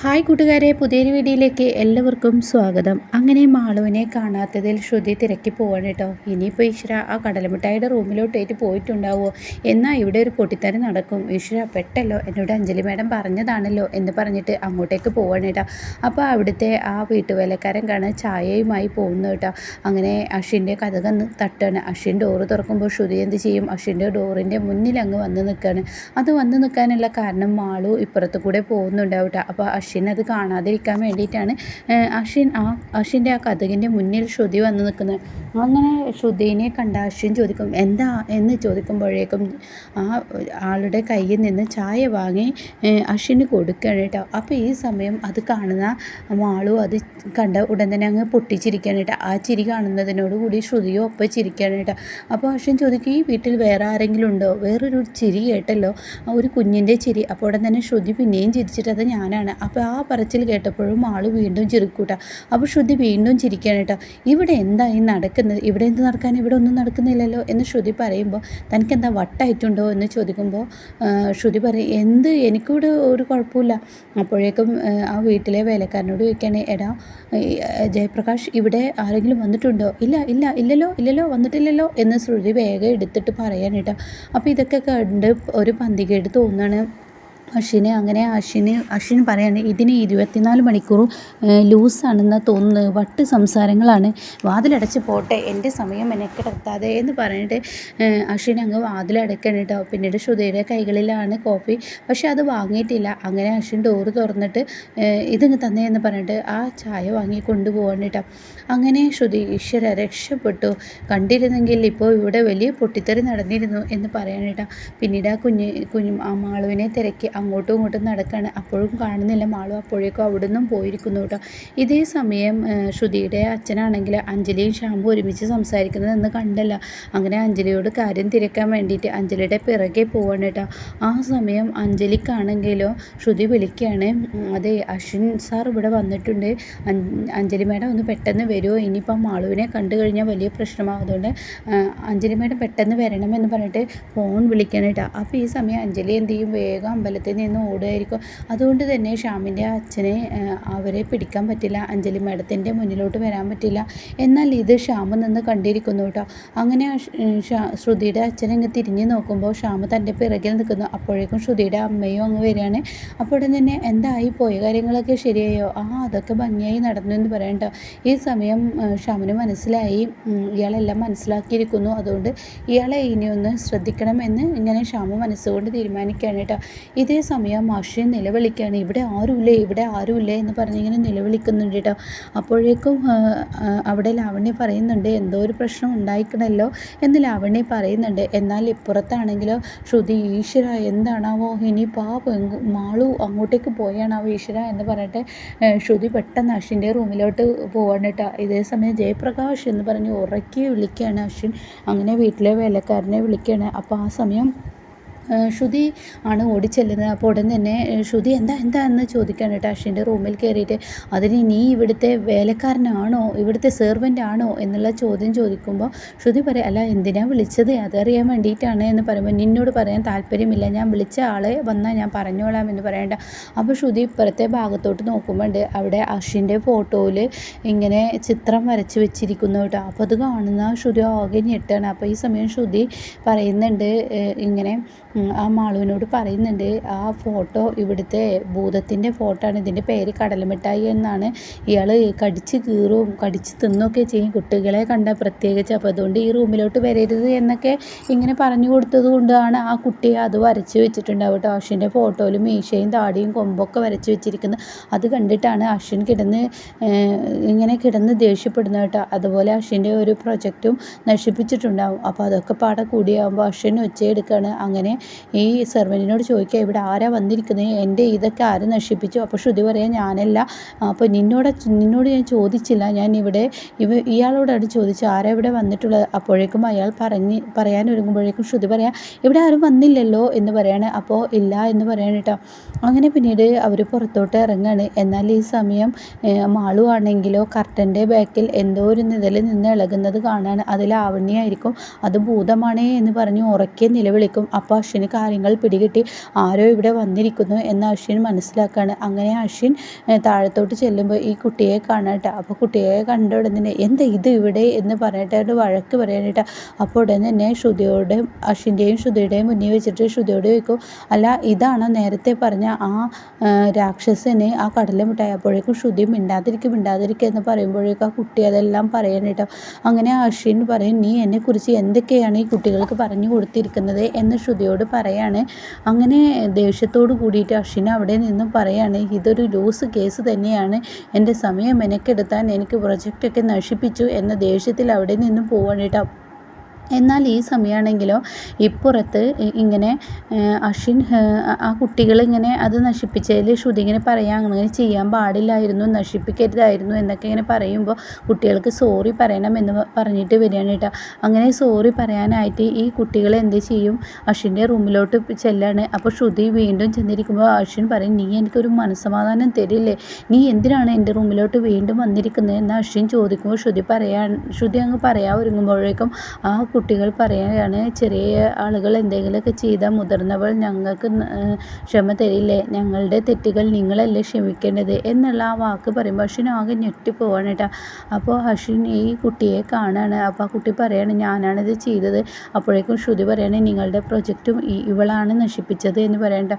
Hi കൂട്ടുകാരെ പുതിയൊരു വീഡിയോയിലേക്ക് എല്ലാവർക്കും സ്വാഗതം. അങ്ങനെ മാളുവിനെ കാണാത്തതിൽ ശ്രുതി തിരക്കി പോവാണ് കേട്ടോ. ഇനിയിപ്പോൾ ഈശ്വര ആ കടലമിഠായിയുടെ റൂമിലോട്ടേറ്റ് പോയിട്ടുണ്ടാവുമോ എന്നാൽ ഇവിടെ ഒരു പൊട്ടിത്തരം നടക്കും. ഈശ്വര പെട്ടല്ലോ എന്നോട് അഞ്ജലി മാഡം പറഞ്ഞതാണല്ലോ എന്ന് പറഞ്ഞിട്ട് അങ്ങോട്ടേക്ക് പോവാണ് കേട്ടോ. അപ്പോൾ അവിടുത്തെ ആ വീട്ടുവേലക്കാരൻ കാണാൻ ചായയുമായി പോകുന്നു കേട്ടോ. അങ്ങനെ അഷിന്റെ കഥകന്ന് തട്ടാണ്. അഷിൻ ഡോറ് തുറക്കുമ്പോൾ ശ്രുതി എന്ത് ചെയ്യും? അഷിന്റെ ഡോറിന്റെ മുന്നിൽ അങ്ങ് വന്ന് നിൽക്കുകയാണ് അത് വന്ന് നിൽക്കാനുള്ള കാരണം മാളു ഇപ്പുറത്ത് കൂടെ പോകുന്നുണ്ടാവും കേട്ടോ. അപ്പോൾ അശ്വിൻ അത് കാണാതിരിക്കാൻ വേണ്ടിയിട്ടാണ് അശ്വിൻ ആ അശ്വിന്റെ ആ കഥകിന്റെ മുന്നിൽ ശ്രുതി വന്ന് നിൽക്കുന്നത്. അങ്ങനെ ശ്രുതിനെ കണ്ട അശ്വിൻ ചോദിക്കും എന്താ? എന്ന് ചോദിക്കുമ്പോഴേക്കും ആ ആളുടെ കയ്യിൽ നിന്ന് ചായ വാങ്ങി അശ്വിന് കൊടുക്കുകയാണ് കേട്ടോ. അപ്പോൾ ഈ സമയം അത് കാണുന്ന മാളു അത് കണ്ട ഉടൻ തന്നെ അങ്ങ് പൊട്ടിച്ചിരിക്കുകയാണ് കേട്ടോ. ആ ചിരി കാണുന്നതിനോടുകൂടി ശ്രുതിയോ ഒപ്പം ചിരിക്കുകയാണ് കേട്ടോ. അപ്പോൾ അശ്വിൻ ചോദിക്കും ഈ വീട്ടിൽ വേറെ ആരെങ്കിലും ഉണ്ടോ? വേറൊരു ചിരി കേട്ടല്ലോ ഒരു കുഞ്ഞിന്റെ ചിരി. അപ്പോൾ ഉടൻ തന്നെ ശ്രുതി പിന്നെയും ചിരിച്ചിട്ട് അത് ഞാനാണ്. അപ്പോൾ അപ്പോൾ ആ പറച്ചിൽ കേട്ടപ്പോഴും ആൾ വീണ്ടും ചിരിക്കൂട്ട. അപ്പോൾ ശ്രുതി വീണ്ടും ചിരിക്കുകയാണ് കേട്ടോ. ഇവിടെ എന്താ ഈ നടക്കുന്നത്? ഇവിടെ എന്ത് നടക്കാൻ? ഇവിടെ ഒന്നും നടക്കുന്നില്ലല്ലോ? എന്ന് ശ്രുതി പറയുമ്പോൾ തനിക്ക് എന്താ വട്ടായിട്ടുണ്ടോ? എന്ന് ചോദിക്കുമ്പോൾ ശ്രുതി പറയും എന്ത്? എനിക്കിവിടെ ഒരു കുഴപ്പമില്ല. അപ്പോഴേക്കും ആ വീട്ടിലെ വേലക്കാരനോട് ചോദിക്കുകയാണ് എടാ ജയപ്രകാശ് ഇവിടെ ആരെങ്കിലും വന്നിട്ടുണ്ടോ? ഇല്ല ഇല്ല ഇല്ലല്ലോ ഇല്ലല്ലോ വന്നിട്ടില്ലല്ലോ എന്ന് ശ്രുതി വേഗം എടുത്തിട്ട് പറയാൻ കേട്ടോ. അപ്പോൾ ഇതൊക്കെ കണ്ട് ഒരു പന്തികേട് തോന്നുകയാണ് അശ്വിന് അങ്ങനെ അശ്വിന് അശ്വിൻ പറയാണ് ഇതിന് ഇരുപത്തിനാല് മണിക്കൂറും ലൂസാണെന്ന് തോന്നുന്നത്. വട്ട് സംസാരങ്ങളാണ്. വാതിലടച്ച് പോട്ടെ. എന്റെ സമയം മെനക്കെടുത്താതെ എന്ന് പറഞ്ഞിട്ട് അശ്വിൻ അങ്ങ് വാതിലടക്കണം കേട്ടോ. പിന്നീട് ശ്രുതിയുടെ കൈകളിലാണ് കോപ്പി. പക്ഷെ അത് വാങ്ങിയിട്ടില്ല. അങ്ങനെ അശ്വിൻ ഡോറ് തുറന്നിട്ട് ഇതിങ്ങ് തന്നെ എന്ന് പറഞ്ഞിട്ട് ആ ചായ വാങ്ങി കൊണ്ടുപോകണം കേട്ടോ. അങ്ങനെ ശ്രുതി ഈശ്വര രക്ഷപ്പെട്ടു. കണ്ടിരുന്നെങ്കിൽ ഇപ്പോൾ ഇവിടെ വലിയ പൊട്ടിത്തെറി നടന്നിരുന്നു എന്ന് പറയാനേട്ടാ പിന്നീട് ആ കുഞ്ഞ് കുഞ്ഞു ആ മാളുവിനെ തിരക്കി. അങ്ങോട്ടും ഇങ്ങോട്ടും നടക്കുകയാണ് അപ്പോഴും കാണുന്നില്ല. മാളും അപ്പോഴേക്കും അവിടെ നിന്നും പോയിരിക്കുന്നു കേട്ടോ. ഇതേ സമയം ശ്രുതിയുടെ അച്ഛനാണെങ്കിൽ അഞ്ജലിയും ഷാമ്പു ഒരുമിച്ച് സംസാരിക്കുന്നത് എന്ന് കണ്ടല്ല. അങ്ങനെ അഞ്ജലിയോട് കാര്യം തിരക്കാൻ വേണ്ടിയിട്ട് അഞ്ജലിയുടെ പിറകെ പോവാണ് കേട്ടോ. ആ സമയം അഞ്ജലിക്കാണെങ്കിലോ ശ്രുതി വിളിക്കുകയാണ്. അതെ അശ്വിൻ സാർ ഇവിടെ വന്നിട്ടുണ്ട്. അഞ്ജലി മേഡം ഒന്ന് പെട്ടെന്ന് വരുമോ ഇനിയിപ്പം മാളുവിനെ കണ്ടു കഴിഞ്ഞാൽ വലിയ പ്രശ്നമാകും അതുകൊണ്ട് അഞ്ജലി മേഡം പെട്ടെന്ന് വരണമെന്ന് പറഞ്ഞിട്ട് ഫോൺ വിളിക്കണം കേട്ടോ. അപ്പോൾ ഈ സമയം അഞ്ജലി എന്ത് ചെയ്യും? വേഗം അമ്പലത്തിൽ സ്ഥലത്ത് നിന്ന് ഓടുമായിരിക്കും അതുകൊണ്ട് തന്നെ ഷ്യാമിന്റെ അച്ഛനെ അവരെ പിടിക്കാൻ പറ്റില്ല. അഞ്ജലി മാഡത്തിന്റെ മുന്നിലോട്ട് വരാൻ പറ്റില്ല. എന്നാൽ ഇത് ഷ്യാമ് നിന്ന് കണ്ടിരിക്കുന്നു കേട്ടോ. അങ്ങനെ ശ്രുതിയുടെ അച്ഛൻ അങ്ങ് തിരിഞ്ഞ് നോക്കുമ്പോൾ ഷ്യാമ് തന്റെ പിറകിൽ നിൽക്കുന്നു. അപ്പോഴേക്കും ശ്രുതിയുടെ അമ്മയും അങ്ങ് വരികയാണ്. അപ്പോൾ തന്നെ എന്തായി പോയ കാര്യങ്ങളൊക്കെ ശരിയായോ? ആ അതൊക്കെ ഭംഗിയായി നടന്നു എന്ന് പറയണ്ട ഈ സമയം ഷ്യാമിന് മനസ്സിലായി. ഇയാളെല്ലാം മനസ്സിലാക്കിയിരിക്കുന്നു. അതുകൊണ്ട് ഇയാളെ ഇനിയൊന്ന് ശ്രദ്ധിക്കണമെന്ന് ഇങ്ങനെ ഷ്യാമ് മനസ്സുകൊണ്ട് തീരുമാനിക്കുകയാണ് കേട്ടോ. ഇത് സമയം അശ്വിൻ നിലവിളിക്കുകയാണ്. ഇവിടെ ആരുമില്ലേ? ഇവിടെ ആരുമില്ലേ എന്ന് പറഞ്ഞിങ്ങനെ നിലവിളിക്കുന്നുണ്ട് കേട്ടോ അപ്പോഴേക്കും അവിടെ ലാവണ്യ പറയുന്നുണ്ട് എന്തോ ഒരു പ്രശ്നം ഉണ്ടായിക്കണല്ലോ എന്ന് ലാവണ്യ പറയുന്നുണ്ട്. എന്നാൽ ഇപ്പുറത്താണെങ്കിലോ ശ്രുതി ഈശ്വര എന്താണാവോ? ഇനി പാപം മാളു അങ്ങോട്ടേക്ക് പോയാണാവോ ഈശ്വര എന്ന് പറഞ്ഞിട്ട് ശ്രുതി പെട്ടെന്ന് അശ്വിന്റെ റൂമിലോട്ട് പോവാണ് കേട്ടോ ഇതേ സമയം ജയപ്രകാശ് എന്ന് പറഞ്ഞ് ഉറക്കി വിളിക്കുകയാണ് അശ്വിൻ. അങ്ങനെ വീട്ടിലെ വേലക്കാരനെ വിളിക്കുകയാണ്. അപ്പോൾ ആ സമയം ശ്രുതി ആണ് ഓടിച്ചെല്ലുന്നത്. അപ്പോൾ ഉടൻ തന്നെ ശ്രുതി എന്താ എന്താ എന്ന് ചോദിക്കുകയാണ് കേട്ടോ. അശ്വിന്റെ റൂമിൽ കയറിയിട്ട് അതിന് നീ ഇവിടുത്തെ വേലക്കാരനാണോ? ഇവിടുത്തെ സെർവന്റ് ആണോ? എന്നുള്ള ചോദ്യം ചോദിക്കുമ്പോൾ ശ്രുതി പറയാം അല്ല എന്തിനാണ് വിളിച്ചത്? അതറിയാൻ വേണ്ടിയിട്ടാണ് എന്ന് പറയുമ്പോൾ നിന്നോട് പറയാൻ താല്പര്യമില്ല. ഞാൻ വിളിച്ച ആളെ വന്നാൽ ഞാൻ പറഞ്ഞോളാം എന്ന് പറയേണ്ട. അപ്പോൾ ശ്രുതി ഇപ്പുറത്തെ ഭാഗത്തോട്ട് നോക്കുമ്പോണ്ട് അവിടെ അശ്വിന്റെ ഫോട്ടോയിൽ ഇങ്ങനെ ചിത്രം വരച്ച് വെച്ചിരിക്കുന്നു കേട്ടോ. അപ്പോൾ അത് കാണുന്ന ശ്രുതി ആകെ ഞെട്ടാണ്. അപ്പോൾ ഈ സമയം ശ്രുതി പറയുന്നുണ്ട് ഇങ്ങനെ ആ മാളുവിനോട് പറയുന്നുണ്ട് ആ ഫോട്ടോ ഇവിടുത്തെ ഭൂതത്തിന്റെ ഫോട്ടോ ആണ് ഇതിന്റെ പേര് കടലമിഠായി എന്നാണ്. ഇയാൾ കടിച്ച് കീറും കടിച്ച് തിന്നൊക്കെ ചെയ്യും. കുട്ടികളെ കണ്ട പ്രത്യേകിച്ച് അപ്പോൾ അതുകൊണ്ട് ഈ റൂമിലോട്ട് വരരുത് എന്നൊക്കെ ഇങ്ങനെ പറഞ്ഞു കൊടുത്തത് കൊണ്ടാണ് ആ കുട്ടിയെ അത് വരച്ച് വെച്ചിട്ടുണ്ടാവും കേട്ടോ. അശ്വിന്റെ ഫോട്ടോയിൽ മീശയും താടിയും കൊമ്പൊക്കെ വരച്ച് വെച്ചിരിക്കുന്നത്. അത് കണ്ടിട്ടാണ് അശ്വിൻ കിടന്ന് ഇങ്ങനെ കിടന്ന് ദേഷ്യപ്പെടുന്നത് കേട്ടോ. അതുപോലെ അശ്വിന്റെ ഒരു പ്രൊജക്റ്റും നശിപ്പിച്ചിട്ടുണ്ടാവും. അപ്പോൾ അതൊക്കെ പാടെ കൂടിയാകുമ്പോൾ അശ്വിൻ ഒച്ചയെടുക്കുകയാണ് അങ്ങനെ ഈ സെർവന്റിനോട് ചോദിക്കുക ഇവിടെ ആരാ വന്നിരിക്കുന്നത് എന്റെ ഇതൊക്കെ ആര് നശിപ്പിച്ചു? അപ്പോൾ ശ്രുതി പറയാം ഞാനല്ല. അപ്പോൾ നിന്നോട് നിന്നോട് ഞാൻ ചോദിച്ചില്ല. ഞാൻ ഇവിടെ ഇവ ഇയാളോടാണ് ചോദിച്ചത് ആരാ ഇവിടെ വന്നിട്ടുള്ളത്? അപ്പോഴേക്കും അയാൾ പറഞ്ഞ് പറയാൻ ഒരുങ്ങുമ്പോഴേക്കും ശ്രുതി പറയാം ഇവിടെ ആരും വന്നില്ലല്ലോ എന്ന് പറയാണ്. അപ്പോൾ ഇല്ല എന്ന് പറയണം കേട്ടോ. അങ്ങനെ പിന്നീട് അവർ പുറത്തോട്ട് ഇറങ്ങാണ്. എന്നാൽ ഈ സമയം മാളു ആണെങ്കിലോ കർട്ടന്റെ ബാക്കിൽ എന്തോ ഒരു നിഴലിൽ നിന്ന് ഇളകുന്നത് കാണാണ്. അതിൽ ആവണ്യായിരിക്കും അത് ഭൂതമാണേ എന്ന് പറഞ്ഞ് ഉറക്കെ നിലവിളിക്കും. അപ്പോൾ അശ്വിന് കാര്യങ്ങൾ പിടികിട്ടി. ആരോ ഇവിടെ വന്നിരിക്കുന്നു എന്ന് അശ്വിൻ മനസ്സിലാക്കുകയാണ് അങ്ങനെ അശ്വിൻ താഴത്തോട്ട് ചെല്ലുമ്പോൾ ഈ കുട്ടിയെ കാണട്ടെ. അപ്പോൾ കുട്ടിയെ കണ്ട ഉടനെ എന്താ ഇത് ഇവിടെ എന്ന് പറയട്ടെ വഴക്ക് പറയാനായിട്ട് അപ്പോൾ ഉടനെ തന്നെ ശ്രുതിയോടെ അശ്വിന്റെയും ശ്രുതിയുടെയും മുന്നിൽ വെച്ചിട്ട് ശ്രുതിയോട് ചോദിക്കും അല്ല ഇതാണ് നേരത്തെ പറഞ്ഞ ആ രാക്ഷസനെ ആ കടല മുട്ടായപ്പോഴേക്കും ശ്രുതി മിണ്ടാതിരിക്കും മിണ്ടാതിരിക്കുക എന്ന് പറയുമ്പോഴേക്കും ആ കുട്ടി അതെല്ലാം പറയാനായിട്ടോ അങ്ങനെ അശ്വിൻ പറയും നീ എന്നെക്കുറിച്ച് എന്തൊക്കെയാണ് ഈ കുട്ടികൾക്ക് പറഞ്ഞു കൊടുത്തിരിക്കുന്നത്? എന്ന് ശ്രുതിയോട് പറയാണ്. അങ്ങനെ ദേഷ്യത്തോട് കൂടിയിട്ട് അശ്വിൻ അവിടെ നിന്നും പറയാണ് ഇതൊരു ലൂസ് കേസ് തന്നെയാണ്. എന്റെ സമയം മെനക്കെടുത്താൻ എനിക്ക് പ്രൊജക്റ്റൊക്കെ നശിപ്പിച്ചു എന്ന ദേഷ്യത്തിൽ അവിടെ നിന്നും പോവാണ് കേട്ടോ എന്നാൽ ഈ സമയമാണെങ്കിലോ ഇപ്പുറത്ത് ഇങ്ങനെ അശ്വിൻ ആ കുട്ടികളിങ്ങനെ അത് നശിപ്പിച്ചതിൽ ശ്രുതി ഇങ്ങനെ പറയാം അങ്ങനെ ചെയ്യാൻ പാടില്ലായിരുന്നു നശിപ്പിക്കരുതായിരുന്നു എന്നൊക്കെ ഇങ്ങനെ പറയുമ്പോൾ കുട്ടികൾക്ക് സോറി പറയണം എന്ന് പറഞ്ഞിട്ട് വരികയാണ് കേട്ടോ. അങ്ങനെ സോറി പറയാനായിട്ട് ഈ കുട്ടികൾ എന്ത് ചെയ്യും? അശ്വിന്റെ റൂമിലോട്ട് ചെല്ലാണ്. അപ്പോൾ ശ്രുതി വീണ്ടും ചെന്നിരിക്കുമ്പോൾ അശ്വിൻ പറയും നീ എനിക്കൊരു മനസ്സമാധാനം തരില്ലേ? നീ എന്തിനാണ് എന്റെ റൂമിലോട്ട് വീണ്ടും വന്നിരിക്കുന്നത്? എന്ന് അശ്വിൻ ചോദിക്കുമ്പോൾ ശ്രുതി പറയാൻ ശ്രുതി അങ്ങ് പറയാൻ ഒരുങ്ങുമ്പോഴേക്കും ആ കുട്ടികൾ പറയുകയാണ് ചെറിയ ആളുകൾ എന്തെങ്കിലുമൊക്കെ ചെയ്താൽ മുതിർന്നവൾ ഞങ്ങൾക്ക് ക്ഷമ തരില്ലേ? ഞങ്ങളുടെ തെറ്റുകൾ നിങ്ങളല്ലേ ക്ഷമിക്കേണ്ടത്? എന്നുള്ള ആ വാക്ക് പറയുമ്പോൾ ഹഷിൻ ആകെ ഞെട്ടിപ്പോവാണ് കേട്ടോ. അപ്പോൾ അശ്വിൻ ഈ കുട്ടിയെ കാണാണ്. അപ്പോൾ ആ കുട്ടി പറയാണ് ഞാനാണിത് ചെയ്തത്. അപ്പോഴേക്കും ശ്രുതി പറയാണ് നിങ്ങളുടെ പ്രൊജക്റ്റും ഇവളാണ് നശിപ്പിച്ചത് എന്ന് പറയണ്ട.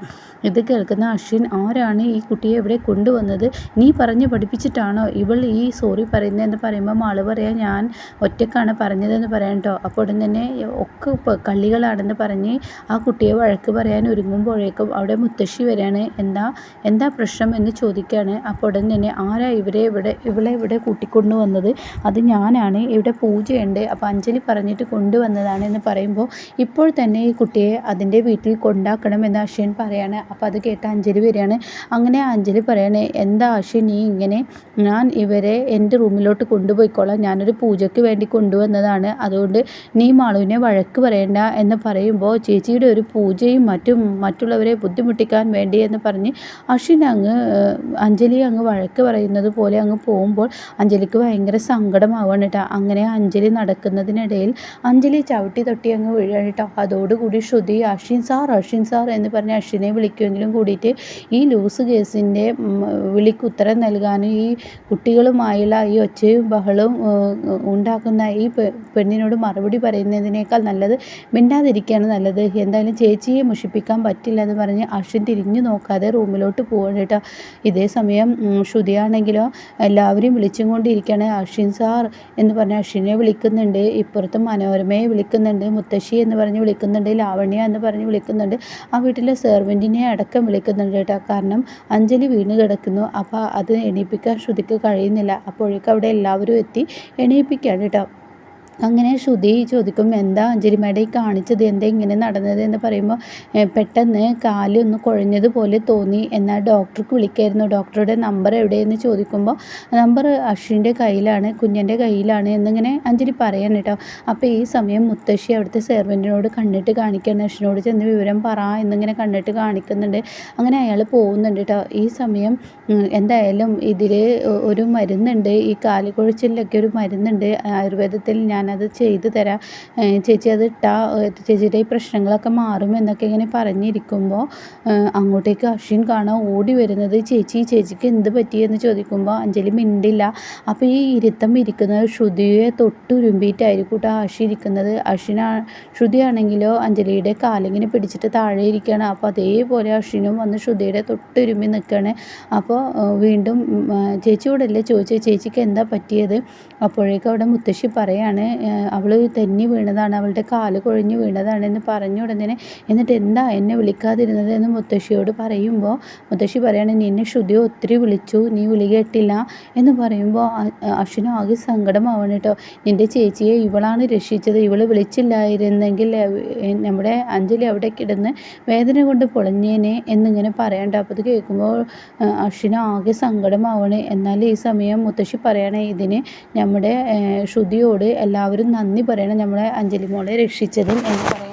ഇത് കേൾക്കുന്ന അശ്വിൻ ആരാണ് ഈ കുട്ടിയെ എവിടെ കൊണ്ടുവന്നത്? നീ പറഞ്ഞ് പഠിപ്പിച്ചിട്ടാണോ ഇവൾ ഈ സോറി പറയുന്നതെന്ന് പറയുമ്പോൾ ആൾ പറയാം ഞാൻ ഒറ്റക്കാണ് പറഞ്ഞതെന്ന് പറയണ്ടോ അപ്പോൾ ഉടൻ തന്നെ ഒക്കെ കള്ളികളാണെന്ന് പറഞ്ഞ് ആ കുട്ടിയെ വഴക്ക് പറയാൻ ഒരുങ്ങുമ്പോഴേക്കും അവിടെ മുത്തശ്ശി വരികയാണ്. എന്താ എന്താ പ്രശ്നം? എന്ന് ചോദിക്കുകയാണ്. അപ്പോൾ ഉടൻ തന്നെ ആരാ ഇവരെ ഇവിടെ ഇവളെ ഇവിടെ കൂട്ടിക്കൊണ്ടു വന്നത്? അത് ഞാനാണ്. ഇവിടെ പൂജയുണ്ട്. അപ്പോൾ അഞ്ജലി പറഞ്ഞിട്ട് കൊണ്ടുവന്നതാണ്. എന്ന് പറയുമ്പോൾ ഇപ്പോൾ തന്നെ ഈ കുട്ടിയെ അതിന്റെ വീട്ടിൽ കൊണ്ടാക്കണം എന്ന് അശ്വൻ പറയാണ്. അപ്പോൾ അത് കേട്ട അഞ്ജലി വരികയാണ്. അങ്ങനെ അഞ്ജലി പറയാണ് എന്താ അശ്വൻ നീ ഇങ്ങനെ ഞാൻ ഇവരെ എന്റെ റൂമിലോട്ട് കൊണ്ടുപോയിക്കോളാം. ഞാനൊരു പൂജയ്ക്ക് വേണ്ടി കൊണ്ടുവന്നതാണ്. അതുകൊണ്ട് നീ മാളുവിനെ വഴക്ക് പറയണ്ട എന്ന് പറയുമ്പോൾ ചേച്ചിയുടെ ഒരു പൂജയും മറ്റും മറ്റുള്ളവരെ ബുദ്ധിമുട്ടിക്കാൻ വേണ്ടി എന്ന് പറഞ്ഞ് അശ്വിൻ അങ്ങ് അഞ്ജലി അങ്ങ് വഴക്ക് പറയുന്നത് പോലെ അങ്ങ് പോകുമ്പോൾ അഞ്ജലിക്ക് ഭയങ്കര സങ്കടമാവാണ് കേട്ടോ. അങ്ങനെ അഞ്ജലി നടക്കുന്നതിനിടയിൽ അഞ്ജലി ചവിട്ടി തൊട്ടി അങ്ങ് വീഴാണ് കേട്ടോ. അതോടുകൂടി ശ്രുതി അശ്വിൻ സാർ അശ്വിൻ സാർ എന്ന് പറഞ്ഞ് അശ്വിനെ വിളിക്കുമെങ്കിലും കൂടിയിട്ട് ഈ ലൂസ് കേസിന്റെ വിളിക്ക് ഉത്തരം നൽകാനും ഈ കുട്ടികളുമായുള്ള ഈ ഒച്ചയും ബഹളവും ഉണ്ടാക്കുന്ന ഈ പെണ്ണിനോട് മറുപടി പറയുന്നതിനേക്കാൾ നല്ലത് മിണ്ടാതിരിക്കുകയാണ് നല്ലത്. എന്തായാലും ചേച്ചിയെ മുഷിപ്പിക്കാൻ പറ്റില്ല എന്ന് പറഞ്ഞ് അശ്വിൻ തിരിഞ്ഞു നോക്കാതെ റൂമിലോട്ട് പോവാണ് കേട്ടോ. ഇതേ സമയം ശ്രുതിയാണെങ്കിലോ എല്ലാവരെയും വിളിച്ചും കൊണ്ടിരിക്കുകയാണ്. അശ്വിൻ സാർ എന്ന് പറഞ്ഞ് അശ്വിനെ വിളിക്കുന്നുണ്ട്. ഇപ്പുറത്ത് മനോരമയെ വിളിക്കുന്നുണ്ട്. മുത്തശ്ശി എന്ന് പറഞ്ഞ് വിളിക്കുന്നുണ്ട്. ലാവണ്യ എന്ന് പറഞ്ഞ് വിളിക്കുന്നുണ്ട്. ആ വീട്ടിലെ സെർവന്റിനെ അടക്കം വിളിക്കുന്നുണ്ട് കേട്ടോ. കാരണം അഞ്ജലി വീണ് കിടക്കുന്നു. അപ്പോൾ അത് എണീപ്പിക്കാൻ ശ്രുതിക്ക് കഴിയുന്നില്ല. അപ്പോഴേക്കും അവിടെ എല്ലാവരും എത്തി എണീപ്പിക്കുകയാണ് കേട്ടോ. അങ്ങനെ ശ്രുതി ചോദിക്കും എന്താ അഞ്ജലി ഈ കാണിച്ചത്? എന്താ ഇങ്ങനെ നടന്നത്? എന്ന് പറയുമ്പോൾ പെട്ടെന്ന് കാലൊന്ന് കുഴഞ്ഞതുപോലെ തോന്നി. എന്നാൽ ഡോക്ടർക്ക് വിളിക്കായിരുന്നു. ഡോക്ടറുടെ നമ്പർ എവിടെയെന്ന് ചോദിക്കുമ്പോൾ നമ്പർ അശ്വിന്റെ കയ്യിലാണ് കുഞ്ഞന്റെ കയ്യിലാണ് എന്നിങ്ങനെ അഞ്ജലി പറയാൻ കേട്ടോ. അപ്പോൾ ഈ സമയം മുത്തശ്ശി അവിടുത്തെ സെർവന്റിനോട് കണ്ടിട്ട് കാണിക്കുകയാണ് അശ്വിനോട് ചെന്ന് വിവരം പറ എന്നിങ്ങനെ കണ്ടിട്ട് കാണിക്കുന്നുണ്ട്. അങ്ങനെ അയാൾ പോകുന്നുണ്ട് കേട്ടോ. ഈ സമയം എന്തായാലും ഇതിൽ ഒരു മരുന്നുണ്ട്. ഈ കാലുകുഴച്ചിലൊക്കെ ഒരു മരുന്നുണ്ട്. ആയുർവേദത്തിൽ ഞാൻ ഞാനത് ചെയ്തു തരാം. ചേച്ചി അത് ഇട്ടാൽ ചേച്ചിയുടെ ഈ പ്രശ്നങ്ങളൊക്കെ മാറും എന്നൊക്കെ ഇങ്ങനെ പറഞ്ഞിരിക്കുമ്പോൾ അങ്ങോട്ടേക്ക് അശ്വിൻ കാണാൻ ഓടി വരുന്നത് ചേച്ചി ചേച്ചിക്ക് എന്ത് പറ്റിയെന്ന് ചോദിക്കുമ്പോൾ അഞ്ജലി മിണ്ടില്ല. അപ്പോൾ ഈ ഇരുത്തം ഇരിക്കുന്നത് ശ്രുതിയെ തൊട്ടുരുമ്പിയിട്ടായിരിക്കും കേട്ടോ അശ്വി ഇരിക്കുന്നത്. അശ്വിനാ ശ്രുതിയാണെങ്കിലോ അഞ്ജലിയുടെ കാലിങ്ങനെ പിടിച്ചിട്ട് താഴെ ഇരിക്കുകയാണ് അപ്പോൾ അതേപോലെ അശ്വിനും വന്ന് ശ്രുതിയുടെ തൊട്ടുരുമ്പി നിൽക്കുകയാണ് അപ്പോൾ വീണ്ടും ചേച്ചിയോടല്ലേ ചോദിച്ചത് ചേച്ചിക്ക് എന്താ പറ്റിയത്? അപ്പോഴേക്കും അവിടെ മുത്തശ്ശി പറയാണ് അവൾ തെന്നി വീണതാണ് അവളുടെ കാൽ കൊഴിഞ്ഞ് വീണതാണ് എന്ന് പറഞ്ഞ ഉടനെ എന്നിട്ട് എന്താ എന്നെ വിളിക്കാതിരുന്നത് എന്ന് മുത്തശ്ശിയോട് പറയുമ്പോൾ മുത്തശ്ശി പറയാണ് നിന്നെ ശ്രുതി ഒത്തിരി വിളിച്ചു നീ വിളി കേട്ടില്ല എന്ന് പറയുമ്പോൾ അശ്വിനും ആകെ സങ്കടമാവണം കേട്ടോ. നിന്റെ ചേച്ചിയെ ഇവളാണ് രക്ഷിച്ചത് ഇവൾ വിളിച്ചില്ലായിരുന്നെങ്കിൽ നമ്മുടെ അഞ്ജലി അവിടെ കിടന്ന് വേദന കൊണ്ട് പൊളഞ്ഞേനെ എന്നിങ്ങനെ പറയണ്ട. അപ്പോൾ അത് കേൾക്കുമ്പോൾ അശ്വിന് ആകെ സങ്കടമാവണേ. എന്നാൽ ഈ സമയം മുത്തശ്ശി പറയണേ ഇതിന് നമ്മുടെ ശ്രുതിയോട് എല്ലാ എല്ലാവരും നന്ദി പറയണം. നമ്മളെ അഞ്ജലി മോളെ രക്ഷിച്ചതിൽ എന്ന് പറയാം